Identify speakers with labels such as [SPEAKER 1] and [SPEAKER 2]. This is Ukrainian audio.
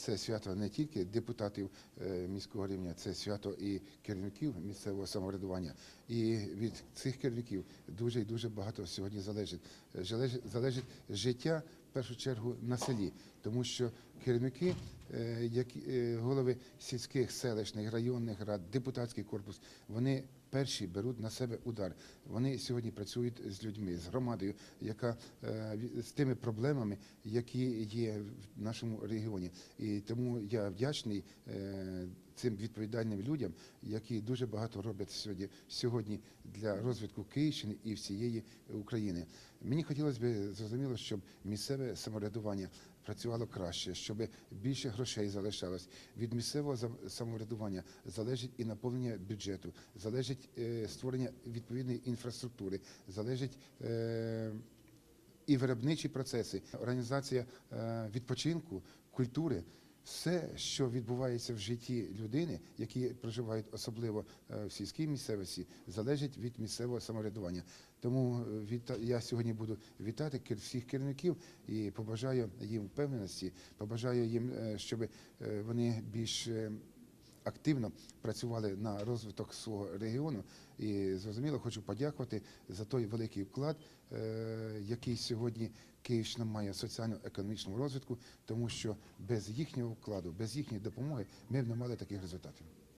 [SPEAKER 1] це свято не тільки депутатів е, міського рівня, це свято і керівників місцевого самоврядування. І від цих керівників дуже і дуже багато сьогодні залежить. Е, Залежить, життя в першу чергу на селі, тому що керівники, е, які е, голови сільських, селищних, районних рад, депутатський корпус, вони перші беруть на себе удар. Вони сьогодні працюють з людьми, з громадою, яка е, з тими проблемами, які є в нашому регіоні. І тому я вдячний е, цим відповідальним людям, які дуже багато роблять сьогодні, сьогодні для розвитку Київщини і всієї України. Мені хотілося б зрозуміло, щоб місцеве самоврядування працювало краще, щоб більше грошей залишалось. Від місцевого самоврядування залежить і наповнення бюджету, залежить е, створення відповідної інфраструктури, залежить. Е, і виробничі процеси, організація е, відпочинку, культури. Все, що відбувається в житті людини, які проживають особливо е, в сільській місцевості, залежить від місцевого самоврядування. Тому е, я сьогодні буду вітати всіх керівників і побажаю їм впевненості, побажаю їм, е, щоб вони більш е, активно працювали на розвиток свого регіону. І зрозуміло, хочу подякувати за той великий вклад, е, який сьогодні Київщина має соціально-економічному розвитку, тому що без їхнього вкладу, без їхньої допомоги ми б не мали таких результатів.